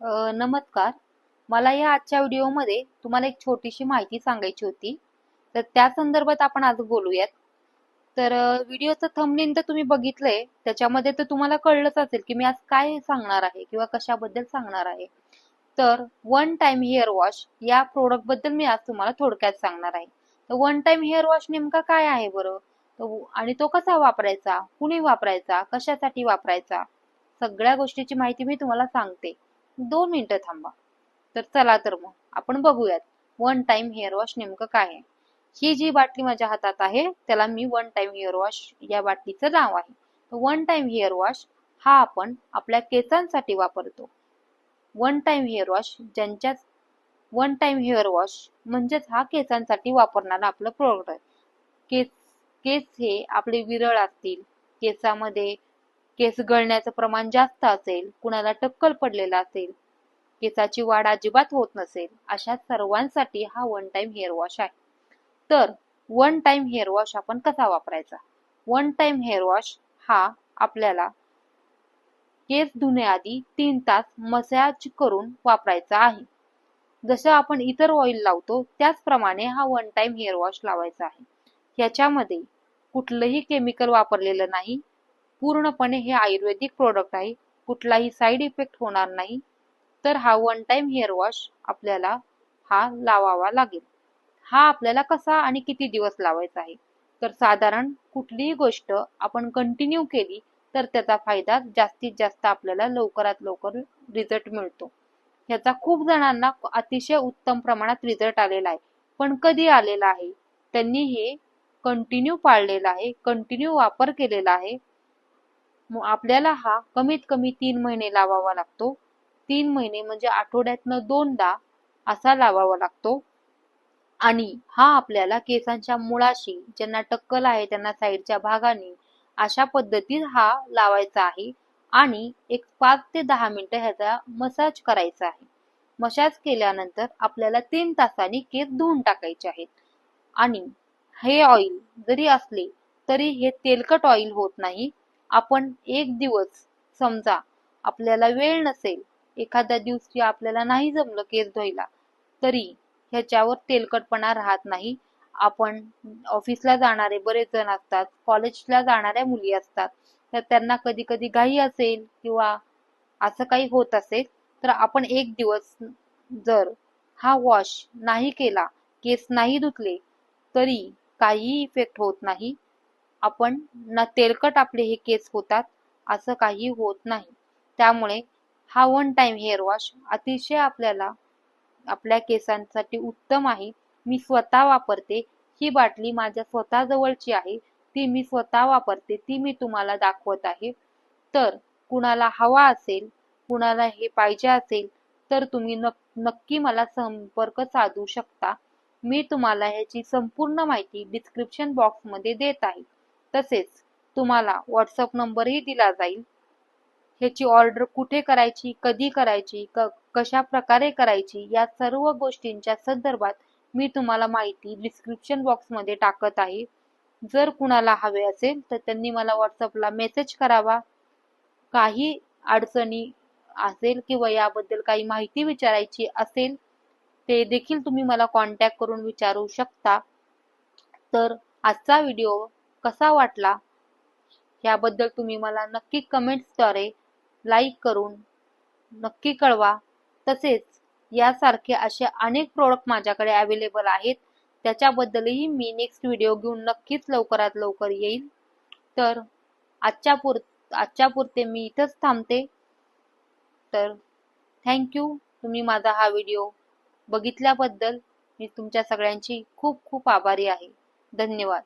नमस्कार. मला या आजच्या व्हिडिओमध्ये तुम्हाला एक छोटीशी माहिती सांगायची होती. तर त्या संदर्भात आपण आज बोलूयात. तर व्हिडिओचं थंबनेल तर तुम्ही बघितलंय. त्याच्यामध्ये तर तुम्हाला कळलंच असेल की मी आज काय सांगणार आहे किंवा कशाबद्दल सांगणार आहे. तर वन टाइम हेअर वॉश या प्रोडक्टबद्दल मी आज तुम्हाला थोडक्यात सांगणार आहे. तर वन टाइम हेअर वॉश नेमका काय आहे बरं? आणि तो कसा वापरायचा? कुणी वापरायचा? कशासाठी वापरायचा? सगळ्या गोष्टीची माहिती मी तुम्हाला सांगते. दोन मिनिटं थांबा. तर चला तर मग आपण बघूयात वन टाइम हेअर वॉश नेमकं काय आहे? ही जी बाटली माझ्या हातात आहे त्याला मी वन टाइम हेअर वॉश या बाटलीचं नाव आहे. वन टाइम हेअर वॉश हा आपण आपल्या केसांसाठी वापरतो. वन टाइम हेअर वॉश ज्यांच्या वन टाइम हेअर वॉश म्हणजेच हा केसांसाठी वापरणारा आपलं प्रोडक्ट आहे. केस केस हे आपले विरळ असतील केसामध्ये केस गळण्याचं प्रमाण जास्त असेल कुणाला टक्कल पडलेला असेल केसाची वाढ अजिबात होत नसेल अशा सर्वांसाठी हा वन टाइम हेअर वॉश आहे. तर वन टाइम हेअर वॉश आपण कसा वापरायचा? वन टाइम हेअर वॉश हा आपल्याला केस धुण्याआधी तीन तास मसाज करून वापरायचा आहे. जसं आपण इतर ऑइल लावतो त्याचप्रमाणे हा वन टाइम हेअर वॉश लावायचा आहे. याच्यामध्ये कुठलंही केमिकल वापरलेलं नाही पूर्णपणे हे आयुर्वेदिक प्रोडक्ट आहे. कुठलाही साईड इफेक्ट होणार नाही. तर हा वन टाइम हेअर वॉश आपल्याला हा लावावा लागेल. हा आपल्याला कसा आणि किती दिवस लावायचा आहे? तर साधारण कुठलीही गोष्ट आपण कंटिन्यू केली तर त्याचा फायदा जास्तीत जास्त आपल्याला लवकरात लवकर रिझल्ट मिळतो. ह्याचा खूप जणांना अतिशय उत्तम प्रमाणात रिझल्ट आलेला आहे. पण कधी आलेला आहे? त्यांनी हे कंटिन्यू पाळलेलं आहे कंटिन्यू वापर केलेला आहे. मग आपल्याला हा कमीत कमी तीन महिने लावावा लागतो. तीन महिने म्हणजे आठवड्यातनं दोनदा असा लावावा लागतो. आणि हा आपल्याला केसांच्या मुळाशी ज्यांना टक्कल आहे त्यांना साईडच्या भागाने अशा पद्धतीत हा लावायचा आहे. आणि एक पाच ते दहा मिनिटं ह्याचा मसाज करायचा आहे. मसाज केल्यानंतर आपल्याला तीन तासांनी केस धुवून टाकायचे आहेत. आणि हे ऑइल जरी असले तरी हे तेलकट ऑइल होत नाही. आपण एक दिवस समजा आपल्याला वेळ नसेल एखाद्या दिवशी आपल्याला नाही जमलं केस धुवायला तरी ह्याच्यावर तेलकटपणा राहत नाही. आपण ऑफिसला जाणारे बरेच जण असतात कॉलेजला जाणाऱ्या मुली असतात तर त्यांना कधी कधी घाई असेल किंवा असं काही होत असेल तर आपण एक दिवस जर हा वॉश नाही केला केस नाही धुतले तरी काहीही इफेक्ट होत नाही. आपण ना तेलकट आपले हे केस होतात असं काही होत नाही. त्यामुळे हा वन टाइम हेअर वॉश अतिशय आपल्याला आपल्या केसांसाठी उत्तम आहे. मी स्वतः वापरते. ही बाटली माझ्या स्वतः जवळची आहे. ती मी स्वतः वापरते. ती मी तुम्हाला दाखवत आहे. तर कुणाला हवा असेल कुणाला हे पाहिजे असेल तर तुम्ही नक्की मला संपर्क साधू शकता. मी तुम्हाला ह्याची संपूर्ण माहिती डिस्क्रिप्शन बॉक्समध्ये देत आहे. तसेच तुम्हाला व्हॉट्सअप नंबरही दिला जाईल. ह्याची ऑर्डर कुठे करायची कधी करायची क कशा प्रकारे करायची या सर्व गोष्टींच्या संदर्भात मी तुम्हाला माहिती डिस्क्रिप्शन बॉक्समध्ये टाकत आहे. जर कुणाला हवे असेल तर त्यांनी मला व्हॉट्सअपला मेसेज करावा. काही अडचणी असेल किंवा याबद्दल काही माहिती विचारायची असेल ते देखील तुम्ही मला कॉन्टॅक्ट करून विचारू शकता. तर आजचा व्हिडिओ कसा वाटला? याबद्दल तुम्ही मला नक्की कमेंट्सद्वारे लाईक करून नक्की कळवा. तसेच यासारखे असे अनेक प्रोडक्ट माझ्याकडे अवेलेबल आहेत. त्याच्याबद्दलही मी नेक्स्ट व्हिडिओ घेऊन नक्कीच लवकरात लवकर येईल. तर आजच्या पुर आजच्या पुरते मी इथंच थांबते. तर थँक्यू तुम्ही माझा हा व्हिडिओ बघितल्याबद्दल मी तुमच्या सगळ्यांची खूप खूप आभारी आहे. धन्यवाद.